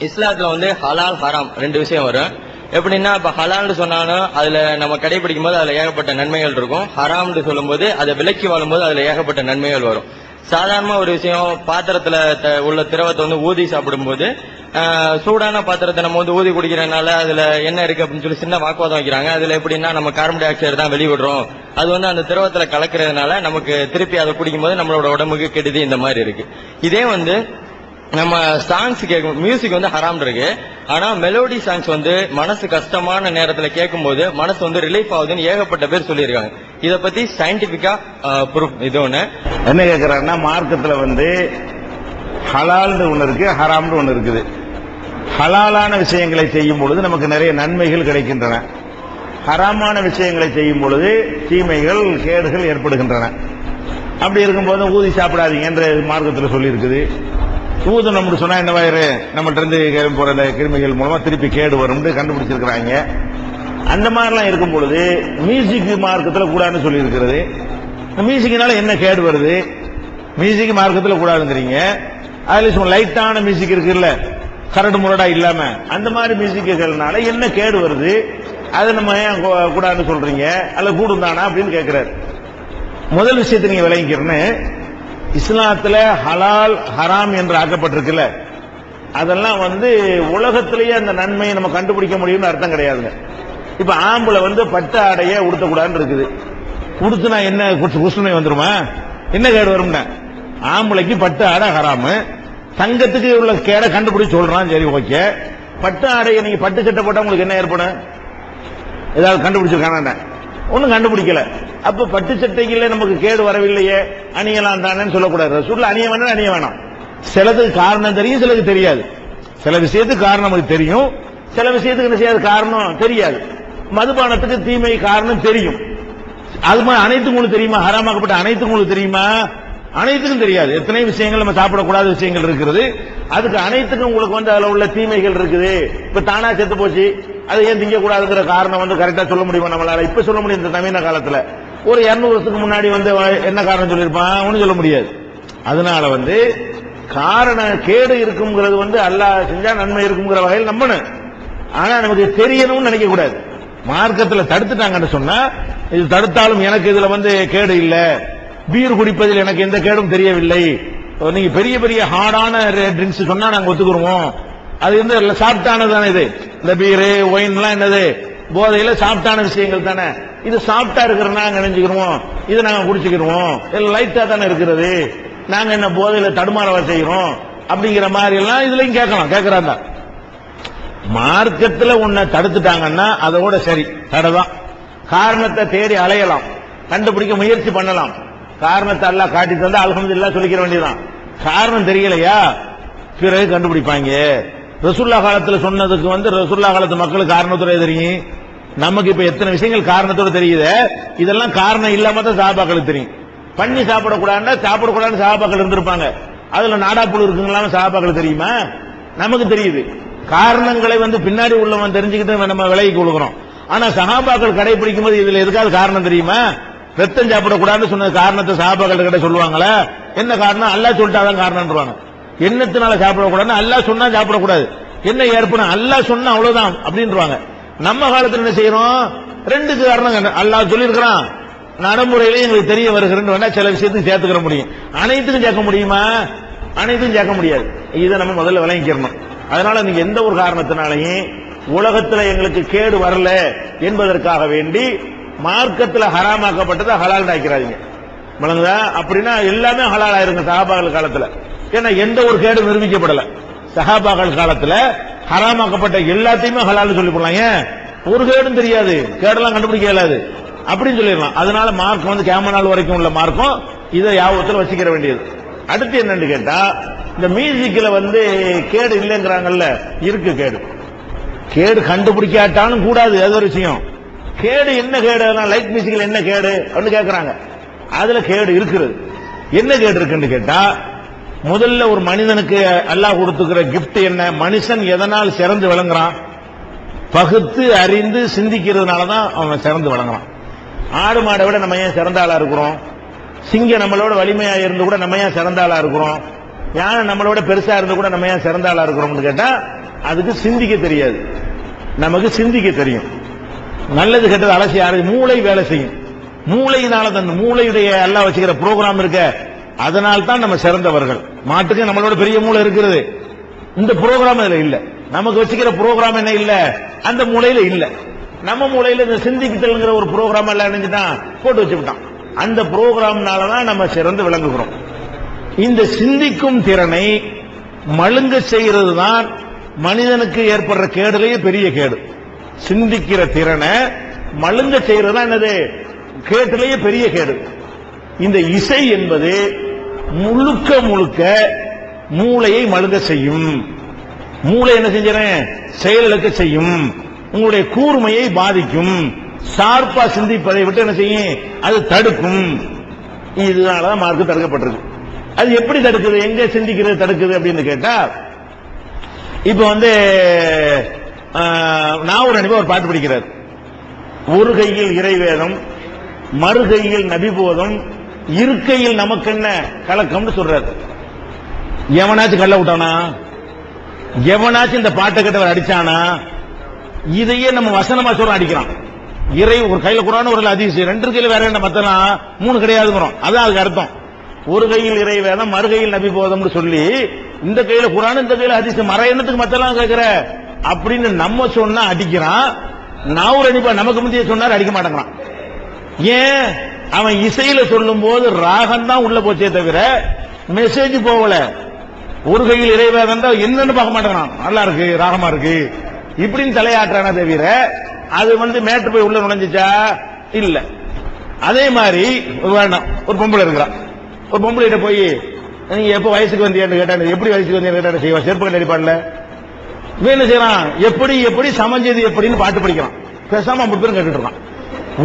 இஸ்லாத்துல வந்து ஹலால் ஹராம் ரெண்டு விஷயம் வரும். எப்படின்னா இப்ப ஹலால்னு சொன்னாலும் அதுல நம்ம கடைபிடிக்கும் போது அதுல ஏகப்பட்ட நன்மைகள் இருக்கும். ஹராம்னு சொல்லும்போது அதை விலக்கி வாழும்போது அதுல ஏகப்பட்ட நன்மைகள் வரும். சாதாரணமா ஒரு விஷயம் பாத்திரத்துல த- உள்ள திரவத்தை வந்து ஊதி சாப்பிடும்போது சூடான பாத்திரத்தை நம்ம வந்து ஊதி குடிக்கிறனால அதுல என்ன இருக்கு அப்படின்னு சொல்லி சின்ன வாக்குவாதம் வைக்கிறாங்க. அதுல எப்படின்னா நம்ம கார்பன் டை ஆக்சைடு தான் வெளிவிடுறோம். அது வந்து அந்த திரவத்துல கலக்கிறதுனால நமக்கு திருப்பி அதை குடிக்கும்போது நம்மளோட உடம்புக்கு கெடுதி இந்த மாதிரி இருக்கு. இதே வந்து நம்ம சாங்ஸ் கேட்கும் மியூசிக் வந்து ஹராம் இருக்கு. ஆனா மெலோடி சாங்ஸ் வந்து மனசு கஷ்டமான நேரத்துல கேட்கும்போது மனசு வந்து ரிலீஃப் ஆகுதுன்னு ஏகப்பட்ட பேர் சொல்லியிருக்காங்க. இத பத்தி சயின்டிபிக்கா ப்ரூஃப் இது ஒண்ணு. என்ன கேட்கிறாருன்னா மார்க்கத்துல வந்து ஹலால்னு ஒண்ணு இருக்கு ஹராம்னு ஒண்ணு இருக்குது. ஹலாலான விஷயங்களை செய்யும் பொழுது நமக்கு நிறைய நன்மைகள் கிடைக்கின்றன. ஹராமான விஷயங்களை செய்யும் பொழுது தீமைகள் கேடுகள் ஏற்படுகின்றன. அப்படி இருக்கும்போது ஊதி சாப்பிடாதீங்க என்ற மார்க்கத்தில் சொல்லியிருக்குது. இருக்குது ஊதணும்னு சொன்னா என்ன வயிறு? நம்மள்ட்ட இருந்து கிளம்பி போற கிருமிகள் மூலமா திருப்பி கேடு வரும்னு கண்டுபிடிச்சிருக்கிறாங்க. அந்த மாதிரிலாம் இருக்கும் பொழுது மியூசிக் மார்க்கத்தில் கூடாதுன்னு சொல்லி இருக்கிறது மியூசிக்னால என்ன கேடு வருது? மியூசிக் மார்க்கத்தில் கூடாதுங்கிறீங்க. அதுல சும்மா லைட்டான மியூசிக் இருக்குல்ல கரடு முரடா இல்லாம. அந்த மாதிரி மியூசிக்குகள்னால என்ன கேடு வருது? அதை நம்ம ஏன் கூடாதுன்னு சொல்றீங்க? அல்ல கூடும் தானா அப்படின்னு கேட்கிறாரு முதல் விஷயத்தை நீங்க விளங்கிக்கிறேன்னு இஸ்லாத்துல ஹலால் ஹராம் என்று ஆக்கப்பட்டிருக்குல்ல. அதெல்லாம் வந்து உலகத்திலேயே அந்த நன்மையை நம்ம கண்டுபிடிக்க முடியும்னு அர்த்தம் கிடையாதுங்க. இப்ப ஆம்பளை வந்து பட்டு ஆடைய உடுத்தக்கூடாதுன்னு இருக்குது. உடுத்துனா என்ன குசு- வந்துருமா? என்ன கேடு வரும்னா? ஆம்பளைக்கு பட்டு ஆடை ஹராமு. தங்கத்துக்கு உள்ள கேடை கண்டுபிடிச்சு சொல்றான் சரி ஓகே. பட்டு ஆடையை நீங்க பட்டு சட்டை போட்டா உங்களுக்கு என்ன ஏற்படும்? ஏதாவது கண்டுபிடிச்சிருக்கானா ஒன்னும் கண்டுபிடிக்கல. அப்ப பட்டு சட்டைகளே நமக்கு கேடு வரவில்லையே அணியலாம் தானே சொல்லக்கூடாது. ரசூல்ல அணிய வேணும் அணிய வேணாம். சிலதுக்கு காரணம் தெரியும் சிலது தெரியாது. சில விஷயத்துக்கு காரணம் நமக்கு தெரியும். சில விஷயத்துக்கு என்ன செய்யாது? காரணம் தெரியாது. மதுபானத்துக்கு தீமை காரணம் தெரியும். அது மாதிரி அனைத்து உங்களுக்கு தெரியுமா? ஹராமாக்கப்பட்ட அனைத்து உங்களுக்கு தெரியுமா? அனைத்துக்கும் தெரியாது. எத்தனை விஷயங்கள் நம்ம சாப்பிடக்கூடாத விஷயங்கள் இருக்கிறது அதுக்கு அனைத்துக்கும் உங்களுக்கு வந்து அதுல உள்ள தீமைகள் இருக்குது. இப்ப தானா செத்து போச்சு. அதை ஏன் திங்க கூடாதுங்கிற காரணம் வந்து கரெக்டா சொல்ல முடியுமா நம்மளால? இப்ப சொல்ல முடியும் இந்த நவீன காலத்துல. ஒரு 200 வருஷத்துக்கு முன்னாடி வந்து என்ன காரணம் சொல்லியிருப்பான்? ஒன்றும் சொல்ல முடியாது. அதனால வந்து காரண கேடு இருக்குங்கிறது வந்து அல்லாஹ் செஞ்சா நன்மை இருக்குங்கிற வகையில் நம்பணும். ஆனா நமக்கு தெரியணும்னு நினைக்க கூடாது மார்க்கத்துல தடுத்துட்டாங்கன்னு சொன்னா இது தடுத்தாலும் எனக்கு இதுல வந்து கேடு இல்லை. பீர் குடிப்பதில் எனக்கு எந்த கேடும் தெரியவில்லை. நீங்க பெரிய பெரிய ஹார்டான ட்ரிங்க்ஸ் சொன்னா நாங்க ஒத்துக்குருவோம். அது வந்து சாப்பிட்டானது தானே இது. இந்த பீரு ஒயின்லாம் என்னது? போதையில சாப்பிட்டான விஷயங்கள் தானே. இது சாப்பிட்டா இருக்கிற நாங்க நினைச்சுக்கிறோம் இதை நாங்க குடிச்சுக்கிறோம் லைட்டா தானே இருக்கிறது. நாங்க என்ன போதையில தடுமாறவா செய்யறோம் அப்படிங்கிற மாதிரி எல்லாம் இதுலயும் கேட்கலாம். கேட்கறாங்க. மார்க்கத்துல உன்னை தடுத்துட்டாங்கன்னா அதோட சரி. தடைதான். காரணத்தை தேடி அலையலாம். கண்டுபிடிக்க முயற்சி பண்ணலாம். காரணத்தை அல்லா காட்டி தந்தா அல்ஹம்துலில்லாஹ் சொல்லிக்கிற வேண்டியதுதான். காரணம் தெரியலையா? பிறகு கண்டுபிடிப்பாங்க. ரசுல்லா காலத்துல சொன்னதுக்கு வந்து ரசுல்லா காலத்து மக்களுக்கு காரணத்தோட தெரியும். நமக்கு இப்ப எத்தனை விஷயங்கள் காரணத்தோட தெரியுது? இதெல்லாம் காரணம் இல்லாம தான் சாபாக்களுக்கு தெரியும். பண்ணி சாப்பிடக்கூடாதுன்னா சாப்பிடக்கூடாதுன்னு சாபாக்கள் இருந்திருப்பாங்க. அதுல நாடாப்புழு இருக்குங்களாம சாபாக்கள் தெரியுமா? நமக்கு தெரியுது. காரணங்களை வந்து பின்னாடி உள்ளவன் தெரிஞ்சுக்கிட்டு நம்ம விலகி கொடுக்குறோம் ஆனா சகாபாக்கள் கடைபிடிக்கும் போது இதுல எதுக்காவது காரணம் தெரியுமா? ரத்தம் சாப்பிடக்கூடாதுன்னு சொன்ன காரணத்தை சகாபாக்கள் கிட்ட சொல்லுவாங்கள என்ன காரணம்? அல்லா சொல்லிட்டாதான் காரணம்ன்றாங்க என்னத்தினால சாப்பிடக்கூடாதுன்னு அல்லா சொன்னா சாப்பிடக்கூடாது. என்ன ஏற்படும் அல்லா சொன்னா அவ்வளவுதான் அப்படின்றாங்க நம்ம காலத்துல என்ன செய்யறோம்? ரெண்டுக்கு காரணம் அல்லா சொல்லியிருக்கிறான். நடைமுறையில எங்களுக்கு தெரிய வருகிறேன்னு வேணா சில விஷயத்துக்கு சேர்த்துக்கிற முடியும். அனைத்துக்கும் சேர்க்க முடியுமா? அனைத்தும் சேர்க்க முடியாது. இதை நம்ம முதல்ல விளங்கிக்கிறணும். அதனால நீங்க எந்த ஒரு காரணத்தினாலையும் உலகத்துல எங்களுக்கு கேடு வரல என்பதற்காக வேண்டி மார்க்கத்துல ஹராமாக்கப்பட்டதை ஹலால் ஆக்கிறாதீங்க விளங்குதா? அப்படின்னா எல்லாமே ஹலால் ஆயிருங்க சஹாபாக்கள் காலத்துல. ஏன்னா எந்த ஒரு கேடு நிரூபிக்கப்படல. சஹாபாக்கள் காலத்துல ஹராமாக்கப்பட்ட எல்லாத்தையுமே ஹலால் சொல்லி போடலாம் ஏன்? ஒரு கேடும் தெரியாது. கேடெல்லாம் கண்டுபிடிக்க இயலாது. அப்படின்னு சொல்லிடலாம். அதனால மார்க் வந்து கேம நாள் வரைக்கும் உள்ள மார்க்கும். இதை யாபத்தில் வச்சுக்கிற வேண்டியது. அடுத்து என்னன்னு கேட்டா இந்த மியூசிக்ல வந்து கேடு இல்லைங்கிறாங்கல்ல இருக்கு கேடு. கேடு கண்டுபிடிக்காட்டாலும் கூடாது. அது ஒரு விஷயம். கேடு என்ன கேடு லைட் மியூசிக்ல என்ன கேடு? அப்படின்னு கேட்கறாங்க அதுல கேடு இருக்கிறது என்ன கேடு இருக்குன்னு கேட்டா முதல்ல ஒரு மனிதனுக்கு அல்லாஹ் கொடுத்துக்கிற கிஃப்ட் என்ன? மனுஷன் எதனால் சிறந்து விளங்குறான்? பகுத்து அறிந்து சிந்திக்கிறதுனால தான் அவன் சிறந்து விளங்குறான். ஆடு மாடை விட நம்ம ஏன் சிறந்த ஆளா இருக்கிறோம்? சிங்கம் நம்மளோட வலிமையா இருந்து கூட நம்ம ஏன் சிறந்த ஆளா இருக்கிறோம்? யானை நம்மளோட பெருசா இருந்து கூட நம்ம ஏன் சிறந்த ஆளா இருக்கிறோம்னு கேட்டா அதுக்கு சிந்திக்க தெரியாது. நமக்கு சிந்திக்க தெரியும். நல்லது கெட்டது அலசி ஆராய்ச்சி மூளை வேலை செய்யும். மூளையினால தன் மூளையுடைய எல்லாம் வச்சுக்கிற ப்ரோக்ராம் இருக்க அதனால் தான் நம்ம சிறந்தவர்கள். மாட்டுக்கு நம்மளோட பெரிய மூளை இருக்கிறது. இந்த ப்ரோக்ராம் இதுல இல்ல. நமக்கு வச்சுக்கிற ப்ரோக்ராம் என்ன இல்ல? அந்த மூளையில இல்ல. நம்ம மூளையில இந்த சிந்திக்கிட்டல்ங்கிற ஒரு ப்ரோக்ராம் எல்லாம் நினைஞ்சுட்டான் போட்டு வச்சுக்கிட்டான். அந்த ப்ரோக்ராம்னால தான் நம்ம சிறந்து விளங்குகிறோம். இந்த சிந்திக்கும் திறனை மழுங்க செய்யறது தான் மனிதனுக்கு ஏற்படுற கேடுலேயே பெரிய கேடு. சிந்திக்கிற திறனை மழுங்க செய்யறதுதான் என்னது? கேட்டிலேயே பெரிய கேடு. இந்த இசை என்பது முழுக்க முழுக்க மூளையை மழுங்க செய்யும். மூளை என்ன செஞ்சறேன் செயலிழக்க செய்யும். உங்களுடைய கூர்மையை பாதிக்கும். சார்பா சிந்திப்பதை விட்டு என்ன செய்யும்? அது தடுக்கும். இதனாலதான் மார்க் தடுக்கப்பட்டிருக்கு. அது எப்படி தடுக்குது? எங்க சிந்திக்கிறது தடுக்குது அப்படின்னு கேட்டா இப்ப வந்து நான் ஒரு அனுபவம் ஒரு பாட்டு படிக்கிறார். ஒரு கையில் இறைவேதம் மறுகையில் நபிபோதம் இருக்கையில் நமக்கென்ன கலக்கம்னு சொல்றாரு. எவனாச்சும் கள்ள விட்டானா? எவனாச்சும் இந்த பாட்டை கேட்டவர் அடிச்சானா? இதையே நம்ம வசனமா சொல்ற அடிக்கிறான். இறை ஒரு கையில குரான் ஒரு அதிசயம் ரெண்டு கையில வேற என்ன மத்தலாம் மூணு கிடையாதுங்கிறோம் அதான் அதுக்கு அர்த்தம். ஒரு கையில் இறை வேதம் மறு கையில் நபி போதம்னு சொல்லி இந்த கையில குரான் இந்த கையில அதிசயம் மர எண்ணத்துக்கு மத்தலாம் கேட்கிற? அப்படின்னு நம்ம சொன்னா அடிக்கிறான். நான் ஒரு அடிப்பா நமக்கு முந்தைய சொன்னார் அடிக்க மாட்டேங்கிறான். ஏன்? அவன் இசையில சொல்லும் போது ராகம் தான் உள்ள போச்சே தவிர மெசேஜ் போகல. ஒரு கையில் இறைவேதம் தான் என்னன்னு பார்க்க மாட்டேங்கிறான். நல்லா இருக்கு ராகமா இருக்கு. இப்படின்னு தலையாட்டுறானே தவிர அது வந்து மேட்டு போய் உள்ள நுழைஞ்சிச்சா? இல்ல. அதே மாதிரி வேண்டாம் ஒரு பொம்பளை இருக்கிறான். ஒரு பொம்பளை போய் நீங்க எப்ப வயசுக்கு வந்தியான்னு கேட்டா எப்படி வயசுக்கு வந்தியான்னு கேட்டா செய்வா? செருப்பு கட்டி அடிப்பான்ல. இவன் என்ன செய்யறான்? எப்படி எப்படி சமைஞ்சது எப்படின்னு பாட்டு படிக்கிறான். பேசாம அப்படி பேரும் கேட்டுட்டு இருக்கான்.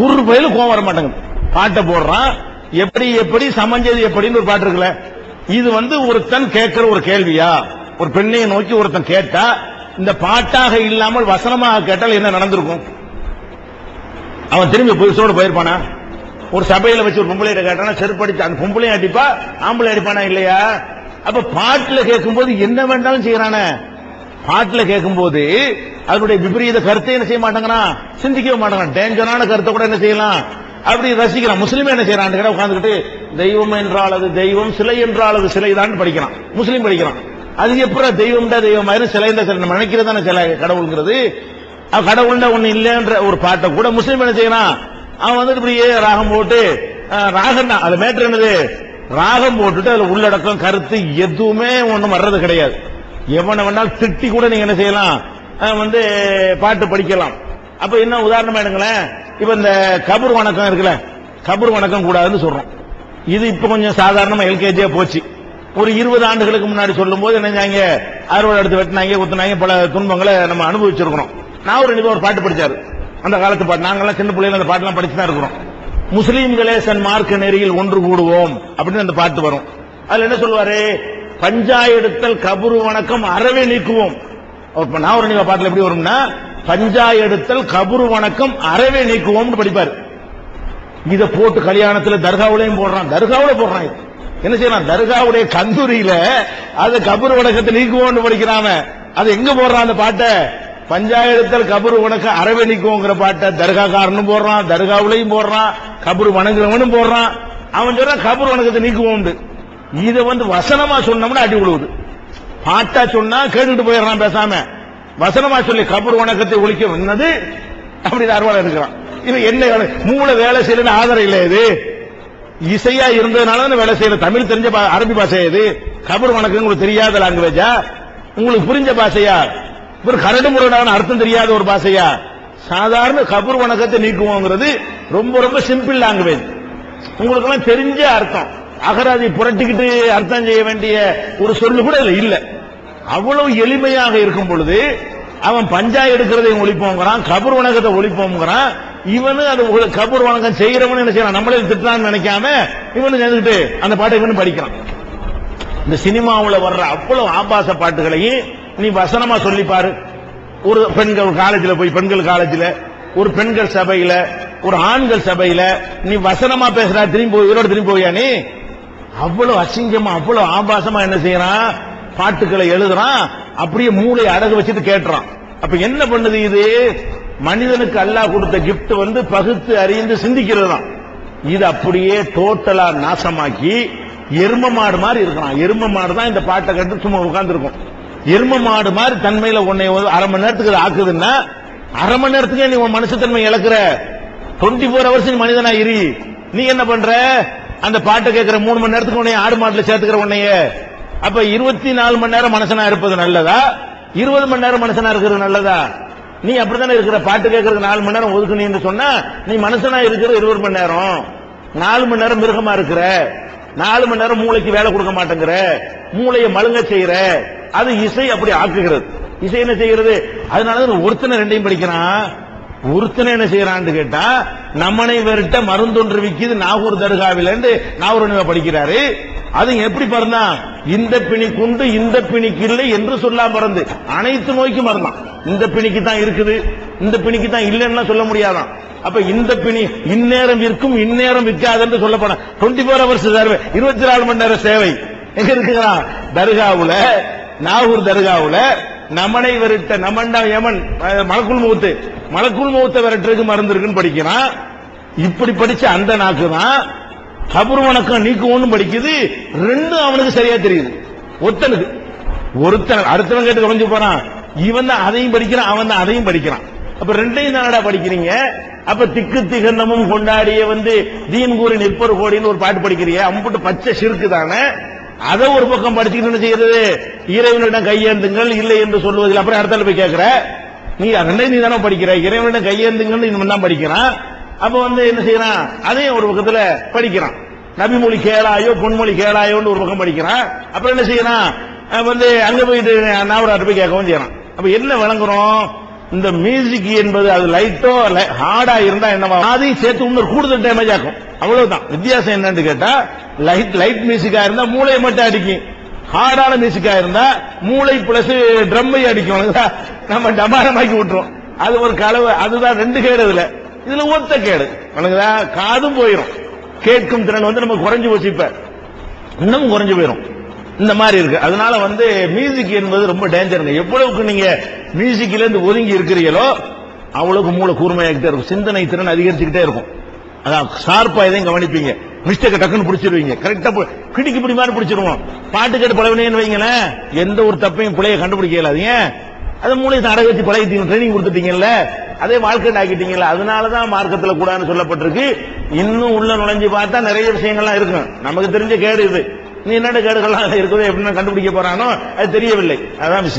ஒரு பயிலும் கோவம் வர மாட்டேங்குது. பாட்டை போடுறான். எப்படி எப்படி சமைஞ்சது எப்படின்னு ஒரு பாட்டு இருக்குல்ல. இது வந்து ஒருத்தன் கேட்கிற ஒரு கேள்வியா? ஒரு பெண்ணை நோக்கி ஒருத்தன் கேட்டா இந்த பாட்டாக இல்லாமல் வசனமாக கேட்டால் என்ன நடந்திருக்கும்? அவன் திரும்பி புதுசோடு போயிருப்பானா? ஒரு சபையில வச்சு ஒரு பொம்பளை கேட்டானா செருப்படிச்சு அந்த பொம்பளையும் அடிப்பா ஆம்பளை அடிப்பானா இல்லையா? அப்ப பாட்டுல கேட்கும் போது என்ன வேண்டாலும் செய்யறானே? பாட்டுல கேட்கும்போது அதனுடைய விபரீத கருத்தை என்ன செய்ய மாட்டாங்கிறான் சிந்திக்கவே மாட்டாங்க டேஞ்சரான கருத்தை கூட என்ன செய்யலாம்? அப்படி ரசிக்கிறான் முஸ்லீம் என்ன செய்யறான் கிட்ட உட்காந்துக்கிட்டு தெய்வம் என்றால் அது தெய்வம் சிலை என்றால் அது சிலை தான் படிக்கிறான் முஸ்லீம் படிக்கிறான் அது எப்படி தெய்வம் தான் தெய்வம் மாதிரி சிலை? தான் சிலை நம்ம நினைக்கிறது தானே சிலை கடவுள்ங்கிறது. அவன் கடவுள்னா ஒண்ணு இல்லைன்ற ஒரு பாட்டை கூட முஸ்லீம் என்ன செய்யறான்? அவன் வந்துட்டு இப்படியே ராகம் போட்டு ராகம் தான் அது மேட்ரு என்னது? ராகம் போட்டுட்டு அதுல உள்ளடக்கம் கருத்து எதுவுமே ஒண்ணும் வர்றது கிடையாது. எவனை வேணாலும் திட்டி கூட நீங்க என்ன செய்யலாம்? வந்து பாட்டு படிக்கலாம். அப்ப என்ன உதாரணமா எடுங்களேன். இப்ப இந்த கபூர் வணக்கம் இருக்குல்ல கபூர் வணக்கம் கூடாதுன்னு சொல்றோம். இது இப்ப கொஞ்சம் சாதாரணமா எல்கேஜியா போச்சு. ஒரு இருபது ஆண்டுகளுக்கு முன்னாடி சொல்லும் போது என்னஞ்சாங்க அறுவடை எடுத்து வெட்டினாங்க குத்துனாங்க பல துன்பங்களை நம்ம அனுபவிச்சிருக்கிறோம். நான் ஒரு ரெண்டு ஒரு பாட்டு படிச்சாரு. அந்த காலத்து பாட்டு. நாங்கெல்லாம் சின்ன பிள்ளைகள் அந்த பாட்டுலாம் படிச்சு தான் இருக்கிறோம். முஸ்லீம்களே சன் மார்க்க நெறியில் ஒன்று கூடுவோம் அப்படின்னு அந்த பாட்டு வரும். அதுல என்ன சொல்லுவாரு? பஞ்சாயெடுத்தல் கபுரு வணக்கம் அறவே நீக்குவோம். நான் ஒரு நினைவா எப்படி வரும்னா பஞ்சாயெடுத்தல் கபுரு வணக்கம் அறவே நீக்குவோம்னு படிப்பாரு. இதை போட்டு கல்யாணத்தில் தர்காவுலையும் போடுறான் தர்காவில் போடுறான் என்ன செய்யறான்? தர்காவுடைய கந்தூரியில அது கபுரு வணக்கத்தை நீக்குவோம்னு படிக்கிறான் அது எங்க போடுறான் அந்த பாட்டை? பஞ்சாயத்தில் கபுரு வணக்கம் அறவே நீக்குவோங்கிற பாட்டை தர்காக்காரனும் போடுறான் தர்காவுலையும் போடுறான் கபுரு வணங்குறவனும் போடுறான். அவன் சொல்றான் கபுரு வணக்கத்தை நீக்குவோம் இத வந்து வசனமா சொன்னோம்னா அடி விழுவுது. பாட்டா சொன்னா கேட்டுட்டு போயிடுறான் பேசாம. வசனமா சொல்லி கபர் வணக்கத்தை ஒழிக்க வந்தது அப்படி அறுவாளை இருக்கிறான். இது என்ன வேலை? மூளை வேலை செய்யலன்னு ஆதரவு இல்லை இது. இசையா இருந்ததுனால வேலை செய்யல. தமிழ் தெரிஞ்ச பா- அரபி பாஷை இது? கபர் வணக்கம் உங்களுக்கு தெரியாத லாங்குவேஜா உங்களுக்கு புரிஞ்ச பாஷையா? ஒரு கரடு முரடான அர்த்தம் தெரியாத ஒரு பாஷையா? சாதாரண கபர் வணக்கத்தை நீக்குவோங்கிறது ரொம்ப ரொம்ப சிம்பிள் லாங்குவேஜ் உங்களுக்கு எல்லாம் தெரிஞ்ச அர்த்தம். அகராதி புரட்டிக்கிட்டு அர்த்தம் செய்ய வேண்டிய ஒரு சொல்லு கூட இல்ல இல்ல. அவ்வளவு எளிமையாக இருக்கும் பொழுது அவன் பஞ்சா எடுக்கிறதை ஒழிப்போங்கிறான் கபர் வணக்கத்தை ஒழிப்போங்கிறான் இவனு அது ஒ- கபர் வணக்கம் செய்யறவனு என்ன செய்யறான் நம்மளே திட்டான்னு நினைக்காம இவனு சேர்ந்துட்டு அந்த பாட்டை இவனு படிக்கிறான். இந்த சினிமாவுல வர்ற அவ்வளவு ஆபாச பாட்டுகளையும் நீ வசனமா சொல்லி பாரு ஒரு பெண்கள் காலேஜ்ல போய் பெண்கள் காலேஜ்ல ஒரு பெண்கள் சபையில ஒரு ஆண்கள் சபையில நீ வசனமா பேசுறா திரும்பி போய் இவரோட திரும்பி போவியா நீ? அவ்வளவு அசிங்கமா அவ்வளவு ஆபாசமா என்ன செய்யறான்? பாட்டுக்களை எழுதுறான் அப்படியே மூளை அடகு வச்சுட்டு கேட்டுறான். அப்ப என்ன பண்ணுது இது? மனிதனுக்கு அல்லாஹ் கொடுத்த gift வந்து பகுத்து அறிந்து சிந்திக்கிறது தான் இது அப்படியே டோட்டலா நாசமாக்கி எரும மாடு மாதிரி இருக்கிறான். எரும மாடு தான் இந்த பாட்டை கட்டு சும்மா உட்கார்ந்து இருக்கும் எரும மாடு மாதிரி தன்மையில உன்னை அரை மணி நேரத்துக்கு ஆக்குதுன்னா அரை மணி நேரத்துக்கே நீ உன் மனுஷத்தன்மை இழக்கிற. டுவெண்ட்டி ஃபோர் ஹவர்ஸ் நீ மனிதனா இரு. நீ என்ன பண்ற? அந்த பாட்டை கேட்கிற மூணு மணி நேரத்துக்கு உன்னைய ஆடு மாட்டுல சேர்த்துக்கிற உன்னைய. அப்ப இருபத்தி நாலு மணி நேரம் மனுஷனா இருப்பது நல்லதா? இருபது மணி நேரம் மனுஷனா இருக்கிறது நல்லதா? நீ அப்படித்தானே இருக்கிற? பாட்டு கேட்கறதுக்கு நாலு மணி நேரம் ஒதுக்குனீன்னு சொன்னா நீ மனுஷனா இருக்கிற இருபது மணி நேரம். நாலு மணி நேரம் மிருகமா இருக்கிற? நாலு மணி நேரம் மூளைக்கு வேலை கொடுக்க மாட்டேங்கிற? மூளையை மழுங்க செய்யற? அது இசை அப்படி ஆக்குகிறது. இசை என்ன செய்கிறது? அதனால ஒருத்தனை ரெண்டையும் படிக்கிறான். ஒருத்தனை என்ன செய்யறான்னு கேட்டா நம்மனை வெறுட்ட மருந்தொன்று விக்குது நாகூர் தர்காவில இருந்து நாகூர் படிக்கிறாரு. அது எப்படி பறந்தான் இந்த பிணி குண்டு இந்த பிணிக்கு இல்லை என்று சொல்லாம பறந்து. அனைத்து நோய்க்கும் மறந்தான் இந்த பிணிக்கு தான் இருக்குது. இந்த பிணிக்கு தான் இல்லைன்னா சொல்ல முடியாதான். அப்ப இந்த பிணி இந்நேரம் விற்கும் இந்நேரம் விற்காதுன்னு சொல்லப்பட டுவெண்ட்டி ஃபோர் ஹவர்ஸ் சர்வே இருபத்தி நாலு மணி நேரம் சேவை. எங்க இருக்குங்களா தர்காவுல நாகூர் தர்காவுல நமனை விரட்ட நமண்டா யமன் மலக்குள் மூத்து மலக்குள் மூத்த விரட்டுறதுக்கு மருந்து இருக்குன்னு படிக்கிறான் இப்படி படிச்ச அந்த நாக்கு தான் கபர் வணக்கம் நீக்குவோன்னு படிக்குது. ரெண்டும் அவனுக்கு சரியா தெரியுது. ஒருத்தனுக்கு ஒருத்தன் அடுத்தவன் கேட்டு கவனிச்சு போறான். இவன் தான் அதையும் படிக்கிறான் அவன் தான் அதையும் படிக்கிறான். அப்ப ரெண்டையும் தானடா படிக்கிறீங்க? அப்ப திக்கு திகந்தமும் கொண்டாடிய வந்து தீன் கூறி நிற்பர் கோடின்னு ஒரு பாட்டு படிக்கிறிய? அம்புட்டு பச்சை சிறுக்கு தானே? அதை ஒரு பக்கம் படிச்சுக்கிட்டு என்ன செய்யறது? இறைவனிடம் கையேந்துங்கள் இல்லை என்று சொல்லுவதில் அப்புறம் அடுத்தால போய் கேட்கிற? நீ ரெண்டையும் நீ தானே படிக்கிற? இறைவனிடம் கையேந்துங்கள் இனிமேல் தான் படிக்கிறான். அப்ப வந்து என்ன செய்யறான்? அதையும் ஒரு பக்கத்துல படிக்கிறான். நபிமொழி கேளாயோ பொன்மொழி கேளாயோன்னு ஒரு பக்கம் படிக்கிறான். அப்புறம் என்ன செய்யறான்? வந்து அங்க போயிட்டு நாவராட்டு போய் கேட்கவும் செய்யறான். அப்ப என்ன விளங்குறோம்? இந்த மியூசிக் என்பது அது லைட்டோ ஹார்டா இருந்தா என்னவா? அதையும் சேர்த்து இன்னொரு கூடுதல் டேமேஜ் ஆகும் அவ்வளவுதான். வித்தியாசம் என்னன்னு கேட்டா லைட் லைட் மியூசிக்கா இருந்தா மூளையை மட்டும் அடிக்கும். ஹார்டான மியூசிக்கா இருந்தா மூளை பிளஸ் ட்ரம்மை அடிக்கும். நம்ம டமாரமாக்கி விட்டுரும். அது ஒரு கலவை. அதுதான் ரெண்டு கேடு இதுல இதுல ஒத்த கேடு. உனக்குதான் காதும் போயிடும் கேட்கும் திறன் வந்து நம்ம குறைஞ்சு போச்சு இப்ப. இன்னமும் குறைஞ்சு போயிடும் இந்த மாதிரி இருக்கு. அதனால வந்து மியூசிக் என்பது ரொம்ப டேஞ்சருங்க எவ்வளவுக்கு நீங்க மியூசிக்ல இருந்து ஒதுங்கி இருக்கிறீங்களோ அவ்வளவுக்கு மூளை கூர்மையாகிட்டே இருக்கும். சிந்தனை திறன் அதிகரிச்சுக்கிட்டே இருக்கும். அதான் ஷார்ப்பா எதையும் கவனிப்பீங்க. மிஸ்டேக் டக்குன்னு பிடிச்சிருவீங்க. கரெக்டா கிடிக்கு பிடி மாதிரி பிடிச்சிருவோம். பாட்டு கேட்டு பழவினேன்னு வைங்களேன் எந்த ஒரு தப்பையும் பிள்ளைய கண்டுபிடிக்கல. அது ஏன்? அது மூலையை அடக வச்சு பழகிட்டீங்க ட்ரைனிங் கொடுத்துட்டீங்கல்ல. அதே வாழ்க்கை ஆக்கிட்டீங்கல்ல அதனாலதான் மார்க்கத்துல கூடாதுன்னு சொல்லப்பட்டிருக்கு. இன்னும் உள்ள நுழைஞ்சு பார்த்தா நிறைய விஷயங்கள்லாம் இருக்கும் நமக்கு தெரிஞ்ச கேடு இது. நீ என்னென்ன கேடுகள்லாம் இருக்குதோ எப்படின்னு கண்டுபிடிக்க போறானோ அது தெரியவில்லை. அதான் விஷயம்.